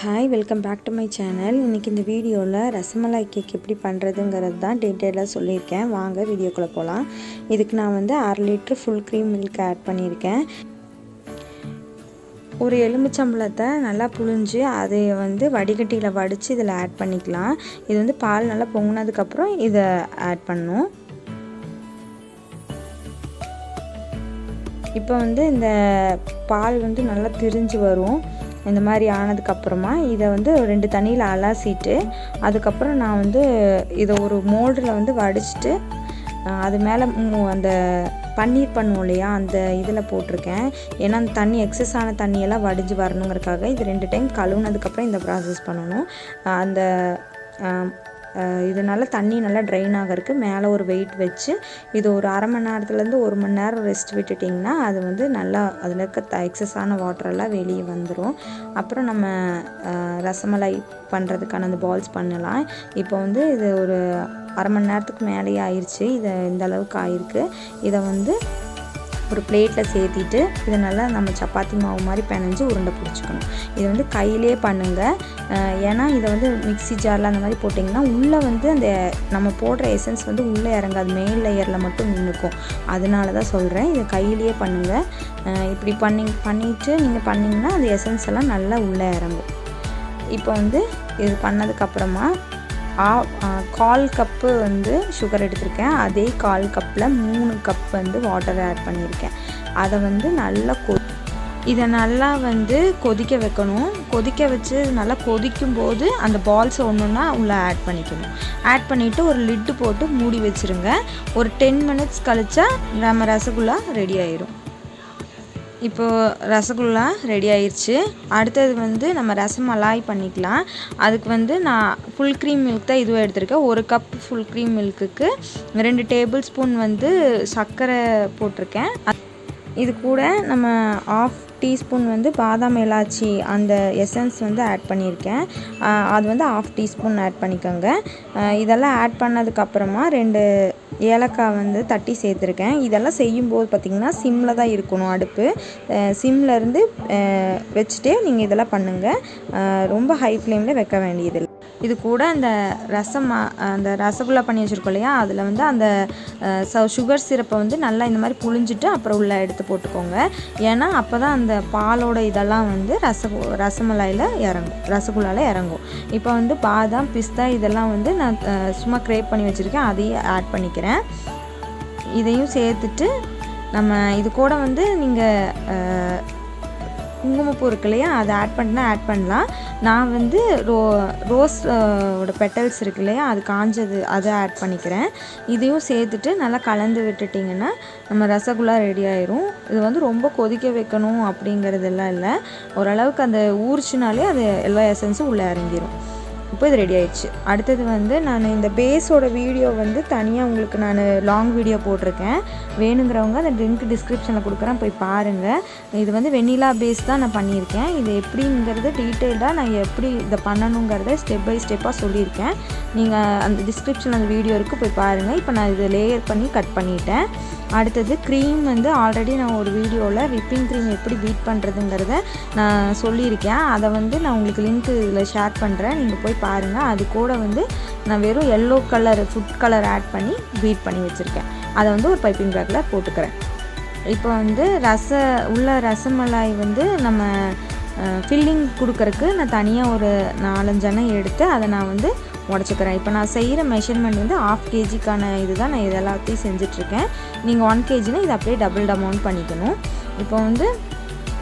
Hi welcome back to my channel இன்றைக்கி இந்த வீடியோவில் ரசமலாய் கேக் எப்படி பண்ணுறதுங்கிறது தான் டீட்டெயிலாக சொல்லியிருக்கேன். வாங்க வீடியோக்குள்ளே போகலாம் இதுக்கு நான் வந்து அரை litre full cream milk add பண்ணியிருக்கேன். ஒரு எலுமிச்சம்பளத்தை நல்லா புழிஞ்சு அதை வந்து வடிகட்டியில் வடித்து இதில் ஆட் பண்ணிக்கலாம். இது வந்து பால் நல்லா பொங்கினதுக்கப்புறம் இதை ஆட் பண்ணும். இப்போ வந்து இந்த பால் வந்து நல்லா திரிஞ்சு வரும். இந்த மாதிரி ஆனதுக்கப்புறமா இதை வந்து ரெண்டு தண்ணியில் அலாசிட்டு அதுக்கப்புறம் நான் வந்து இதை ஒரு மோல்டில் வந்து வடிச்சிட்டு அது மேலே அந்த பன்னீர் பண்ணுவோம் இல்லையா அந்த இதில் போட்டிருக்கேன். ஏன்னா அந்த தண்ணி எக்ஸஸ் ஆன தண்ணியெல்லாம் வடிஞ்சு வரணுங்கிறதுக்காக இது ரெண்டு டைம் கழுவுனதுக்கப்புறம் இந்த ப்ராசஸ் பண்ணணும். அந்த இதனால் தண்ணி நல்லா ட்ரைன் ஆகிறதுக்கு மேலே ஒரு வெயிட் வச்சு இது ஒரு அரை மணி நேரத்துலேருந்து ஒரு மணி நேரம் ரெஸ்ட் விட்டுட்டிங்கன்னா அது வந்து நல்லா அதில் இருக்க த எக்ஸஸான வாட்டரெல்லாம் வெளியே வந்துடும் அப்புறம் நம்ம ரசமலாய் பண்ணுறதுக்கான அந்த பால்ஸ் பண்ணலாம். இப்போ வந்து இது ஒரு அரை மணி நேரத்துக்கு மேலேயே ஆயிடுச்சு இதை இந்த அளவுக்கு ஆயிருக்கு. இதை வந்து ஒரு பிளேட்டில் சேர்த்திட்டு இதை நல்லா நம்ம சப்பாத்தி மாவு மாதிரி பிணைஞ்சு உருண்டை பிடிச்சிக்கணும். இதை வந்து கையிலே பண்ணுங்கள் ஏன்னா இதை வந்து மிக்சி ஜாரில் அந்த மாதிரி போட்டிங்கன்னா உள்ளே வந்து அந்த நம்ம போடுற எசன்ஸ் வந்து உள்ளே இறங்காது. மேல் லேயரில் மட்டும் நின்றுக்கும் அதனால தான் சொல்கிறேன் இதை கையிலேயே பண்ணுங்கள் இப்படி பண்ணி பண்ணிவிட்டு நீங்கள் பண்ணிங்கன்னா அந்த எசன்ஸ் எல்லாம் நல்லா உள்ளே இறங்கும். இப்போ வந்து இது பண்ணதுக்கப்புறமா கால் கப்பு வந்து சுகர் எடுத்திருக்கேன். அதே கால் கப்பில் மூணு கப் வந்து வாட்டர் ஆட் பண்ணியிருக்கேன். அதை வந்து நல்லா கொ இதை நல்லா வந்து கொதிக்க வைக்கணும். கொதிக்க வச்சு நல்லா கொதிக்கும் போது அந்த பால்ஸ் ஒன்றுன்னா உள்ளே ஆட் பண்ணிக்கணும். ஆட் பண்ணிவிட்டு ஒரு லிட்டு போட்டு மூடி வச்சுருங்க. ஒரு டென் மினிட்ஸ் கழிச்சா நம்ம ரசகுல்லா ரெடி ஆயிரும். இப்போது ரசகுல்லா ரெடி ஆயிடுச்சு அடுத்தது வந்து நம்ம ரசமலாய் பண்ணிக்கலாம். அதுக்கு வந்து நான் ஃபுல் க்ரீம் மில்க் தான் இதுவும் எடுத்திருக்கேன். ஒரு கப் ஃபுல் க்ரீம் மில்க்குக்கு ரெண்டு டேபிள் ஸ்பூன் வந்து சர்க்கரை போட்டிருக்கேன். இது கூட நம்ம ஆஃப் டீஸ்பூன் வந்து பாதாம் இலாச்சி அந்த எசன்ஸ் வந்து ஆட் பண்ணியிருக்கேன். அது வந்து ஆஃப் டீஸ்பூன் ஆட் பண்ணிக்கோங்க. இதெல்லாம் ஆட் பண்ணதுக்கப்புறமா ரெண்டு ஏலக்காய் வந்து தட்டி சேர்த்துருக்கேன். இதெல்லாம் செய்யும்போது பார்த்திங்கன்னா சிம்மில் தான் இருக்கணும் அடுப்பு. சிம்லேருந்து வச்சுட்டே நீங்கள் இதெல்லாம் பண்ணுங்கள் ரொம்ப ஹை ஃப்ளேமில் வைக்க வேண்டியதில்லை. இது கூட அந்த ரசம் அந்த ரசகுல்லா பண்ணி வச்சுருக்கோம் இல்லையா? அதில் வந்து அந்த சுகர் சிரப்பை வந்து நல்லா இந்த மாதிரி புழிஞ்சிட்டு அப்புறம் உள்ளே எடுத்து போட்டுக்கோங்க. ஏன்னா அப்போ தான் அந்த பாலோட இதெல்லாம் வந்து ரச ரசமலாயில் இறங்கும் ரசகுல்லாவில் இறங்கும். இப்போ வந்து பாதாம் பிஸ்தா இதெல்லாம் வந்து நான் சும்மா க்ரேப் பண்ணி வச்சுருக்கேன். அதையும் ஆட் பண்ணிக்கிறேன். இதையும் சேர்த்துட்டு நம்ம இது கூட வந்து நீங்கள் குங்குமப்பூ இருக்கு இல்லையா அதை ஆட் பண்ணால் ஆட் பண்ணலாம். நான் வந்து ரோ ரோஸ் ஓட பெட்டல்ஸ் இருக்கு இல்லையா அது காஞ்சது அதை ஆட் பண்ணிக்கிறேன். இதையும் சேர்த்துட்டு நல்லா கலந்து விட்டுட்டிங்கன்னா நம்ம ரசகுல்லா ரெடி ஆயிரும். இது வந்து ரொம்ப கொதிக்க வைக்கணும் அப்படிங்கிறதெல்லாம் இல்லை. ஓரளவுக்கு அந்த ஊறிச்சினாலே அது எல்லா எசன்ஸும் உள்ளே இறங்கிடும் இப்போ இது ரெடி ஆயிடுச்சு. அடுத்தது வந்து நான் இந்த பேஸோட வீடியோ வந்து தனியாக உங்களுக்கு நான் லாங் வீடியோ போட்டிருக்கேன். வேணுங்கிறவங்க அந்த லிங்க் டிஸ்கிரிப்ஷனில் கொடுக்குறேன். போய் பாருங்கள் இது வந்து வெண்ணிலா பேஸ் தான் நான் பண்ணியிருக்கேன். இது எப்படிங்கிறது டீட்டெயில்டாக நான் எப்படி இதை பண்ணணுங்கிறத ஸ்டெப் பை ஸ்டெப்பாக சொல்லியிருக்கேன். நீங்கள் அந்த டிஸ்கிரிப்ஷன் அந்த வீடியோ இருக்குது போய் பாருங்கள் இப்போ நான் இதை லேயர் பண்ணி கட் பண்ணிட்டேன். அடுத்தது க்ரீம் வந்து ஆல்ரெடி நான் ஒரு வீடியோவில் விப்பிங் க்ரீம் எப்படி பீட் பண்ணுறதுங்கிறத நான் சொல்லியிருக்கேன். அதை வந்து நான் உங்களுக்கு லிங்க் இதில் ஷேர் பண்ணுறேன் நீங்கள் போய் பாருங்கள் அது கூட வந்து நான் வெறும் yellow colour food colour add பண்ணி பீட் பண்ணி வச்சுருக்கேன். அதை வந்து ஒரு பைப்பிங் பேக்கில் போட்டுக்கிறேன். இப்போ வந்து ரச உள்ள ரசமலாய் வந்து நம்ம ஃபில்லிங் கொடுக்கறக்கு நான் தனியாக ஒரு நாலஞ்செண்ணெய் எடுத்து அதை நான் வந்து உடச்சிக்கிறேன். இப்போ நான் செய்கிற மெஷர்மெண்ட் வந்து ஆஃப் கேஜிக்கான இது தான் நான் இது எல்லாத்தையும் செஞ்சிட்ருக்கேன். நீங்கள் ஒன் கேஜினா இதை அப்படியே டபுள் அமௌண்ட் பண்ணிக்கணும். இப்போ வந்து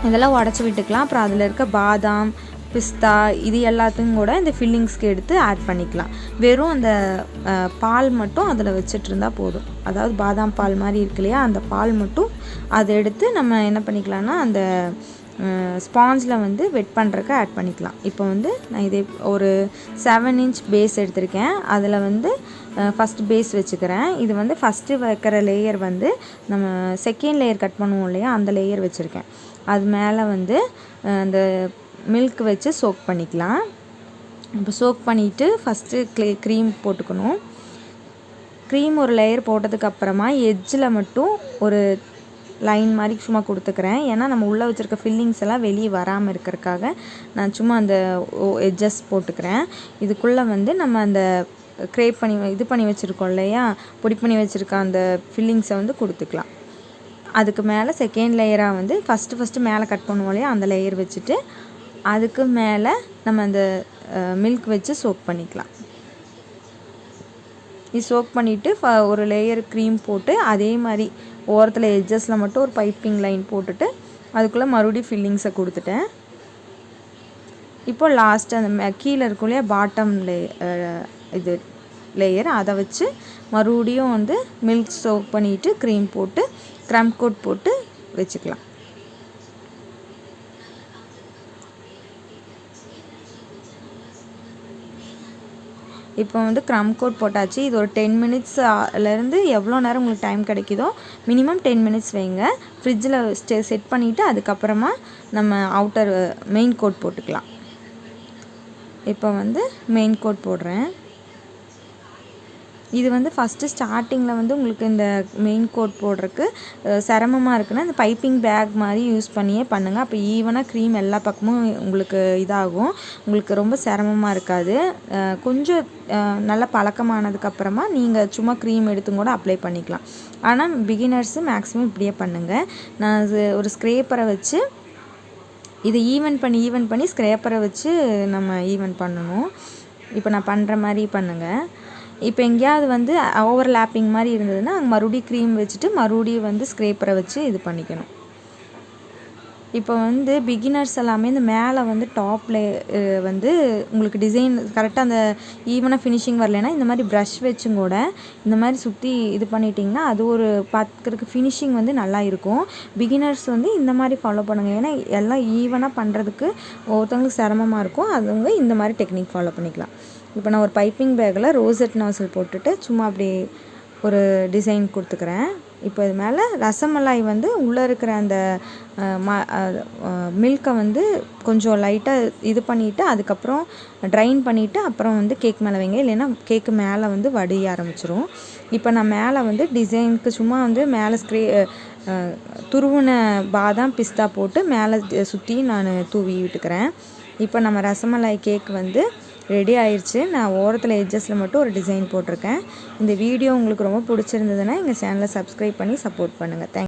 இதெல்லாம் உடச்சி விட்டுக்கலாம். அப்புறம் அதில் இருக்க பாதாம் பிஸ்தா இது எல்லாத்தையும் கூட இந்த ஃபில்லிங்ஸ்க்கு எடுத்து ஆட் பண்ணிக்கலாம். வெறும் அந்த பால் மட்டும் அதில் வச்சுட்டு இருந்தால் போதும். அதாவது பாதாம் பால் மாதிரி இருக்கு இல்லையா அந்த பால் மட்டும் அதை எடுத்து நம்ம என்ன பண்ணிக்கலாம்னா அந்த ஸ்பாஞ்சில் வந்து வெட் பண்ணுறக்கு ஆட் பண்ணிக்கலாம். இப்போ வந்து நான் இதே ஒரு செவன் இன்ச் பேஸ் எடுத்திருக்கேன். அதில் வந்து ஃபஸ்ட் பேஸ் வச்சுக்கிறேன். இது வந்து ஃபஸ்ட்டு வைக்கிற லேயர் வந்து நம்ம செகண்ட் லேயர் கட் பண்ணுவோம் இல்லையா அந்த லேயர் வச்சுருக்கேன். அது மேலே வந்து அந்த மில்க் வச்சு சோக் பண்ணிக்கலாம். இப்போ சோக் பண்ணிவிட்டு ஃபஸ்ட்டு க்ளே க்ரீம் போட்டுக்கணும். க்ரீம் ஒரு லேயர் போட்டதுக்கப்புறமா எட்ஜில் மட்டும் ஒரு லைன் மாதிரி சும்மா கொடுத்துக்கிறேன். ஏன்னா நம்ம உள்ளே வச்சுருக்க ஃபில்லிங்ஸ் எல்லாம் வெளியே வராமல் இருக்கிறதுக்காக நான் சும்மா அந்த எட்ஜஸ் போட்டுக்கிறேன். இதுக்குள்ளே வந்து நம்ம அந்த க்ரேப் பண்ணி இது பண்ணி வச்சுருக்கோம் இல்லையா? பொடி பண்ணி வச்சுருக்க அந்த ஃபில்லிங்ஸை வந்து கொடுத்துக்கலாம். அதுக்கு மேலே செகண்ட் லேயராக வந்து ஃபஸ்ட்டு ஃபஸ்ட்டு மேலே கட் பண்ணுவோம் இல்லையா? அந்த லேயர் வச்சுட்டு அதுக்கு மேலே நம்ம அந்த மில்க் வச்சு சோக் பண்ணிக்கலாம். இது சோக் பண்ணிவிட்டு ஃப ஒரு லேயர் க்ரீம் போட்டு அதே மாதிரி ஓரத்தில் எட்ஜஸில் மட்டும் ஒரு பைப்பிங் லைன் போட்டுட்டு அதுக்குள்ளே மறுபடியும் ஃபில்லிங்ஸை கொடுத்துட்டேன். இப்போ லாஸ்ட்டு அந்த மே- கீழே இருக்கும் இல்லையா பாட்டம் லே இது லேயர் அதை வச்சு மறுபடியும் வந்து மில்க் சோக் பண்ணிவிட்டு க்ரீம் போட்டு க்ரம் கோட் போட்டு வச்சுக்கலாம். இப்போ வந்து க்ரம் கோட் போட்டாச்சு. இது ஒரு டென் மினிட்ஸ்லேருந்து எவ்வளோ நேரம் உங்களுக்கு டைம் கிடைக்குதோ மினிமம் டென் மினிட்ஸ் வைங்க. ஃப்ரிட்ஜில் ஸ்டே செட் பண்ணிவிட்டு அதுக்கப்புறமா நம்ம அவுட்டர் மெயின் கோட் போட்டுக்கலாம். இப்போ வந்து மெயின் கோட் போடுறேன். இது வந்து ஃபஸ்ட்டு ஸ்டார்டிங்கில் வந்து உங்களுக்கு இந்த மெயின் கோட் போடுறதுக்கு சிரமமாக இருக்குன்னா இந்த பைப்பிங் பேக் மாதிரி யூஸ் பண்ணியே பண்ணுங்கள் அப்போ ஈவனாக க்ரீம் எல்லா பக்கமும் உங்களுக்கு இதாகும். உங்களுக்கு ரொம்ப சிரமமாக இருக்காது. கொஞ்சம் நல்லா பழக்கமானதுக்கப்புறமா நீங்கள் சும்மா க்ரீம் எடுத்து கூட அப்ளை பண்ணிக்கலாம். ஆனால் பிகினர்ஸு மேக்ஸிமம் இப்படியே பண்ணுங்கள் நான் அது ஒரு ஸ்க்ரேப்பரை வச்சு இதை ஈவன் பண்ணி ஈவன் பண்ணி ஸ்க்ரேப்பரை வச்சு நம்ம ஈவன் பண்ணணும். இப்போ நான் பண்ணுற மாதிரி பண்ணுங்கள் இப்போ எங்கேயாவது வந்து ஓவர் லேப்பிங் மாதிரி இருந்ததுன்னா அங்கே மறுபடியும் க்ரீம் வச்சுட்டு மறுபடியும் வந்து ஸ்க்ரேப்பரை வச்சு இது பண்ணிக்கணும். இப்போ வந்து பிகினர்ஸ் எல்லாமே இந்த மேலே வந்து டாப்பில் வந்து உங்களுக்கு டிசைன் கரெக்டாக அந்த ஈவனாக ஃபினிஷிங் வரலைன்னா இந்த மாதிரி ப்ரஷ் வச்சும் கூட இந்த மாதிரி சுற்றி இது பண்ணிட்டிங்கன்னா அது ஒரு பார்க்குறதுக்கு ஃபினிஷிங் வந்து நல்லா இருக்கும். பிகினர்ஸ் வந்து இந்த மாதிரி ஃபாலோ பண்ணுங்கள் ஏன்னா எல்லாம் ஈவனாக பண்ணுறதுக்கு ஒருத்தவங்களுக்கு சிரமமாக இருக்கும். அதுவங்க இந்த மாதிரி டெக்னிக் ஃபாலோ பண்ணிக்கலாம். இப்போ நான் ஒரு பைப்பிங் பேக்கில் ரோசட் நாசல் போட்டுட்டு சும்மா அப்படி ஒரு டிசைன் கொடுத்துக்கிறேன். இப்போ இது மேலே ரசமலாய் வந்து உள்ளே இருக்கிற அந்த மில்கை வந்து கொஞ்சம் லைட்டாக இது பண்ணிவிட்டு அதுக்கப்புறம் ட்ரைன் பண்ணிவிட்டு அப்புறம் வந்து கேக் மேலே வைங்க. இல்லைன்னா கேக்கு மேலே வந்து வடிய ஆரம்பிச்சிரும். இப்போ நான் மேலே வந்து டிசைனுக்கு சும்மா வந்து மேலே ஸ்க்ரீ துருவின பாதாம் பிஸ்தா போட்டு மேலே சுற்றி நான் தூவி விட்டுக்கிறேன். இப்போ நம்ம ரசமலாய் கேக் வந்து ரெடி ஆயிடுச்சு நான் ஓரத்தில் எட்ஜஸில் மட்டும் ஒரு டிசைன் போட்டிருக்கேன். இந்த வீடியோ உங்களுக்கு ரொம்ப பிடிச்சிருந்ததுன்னா எங்கள் சேனலை சப்ஸ்கிரைப் பண்ணி சப்போர்ட் பண்ணுங்கள் தேங்க்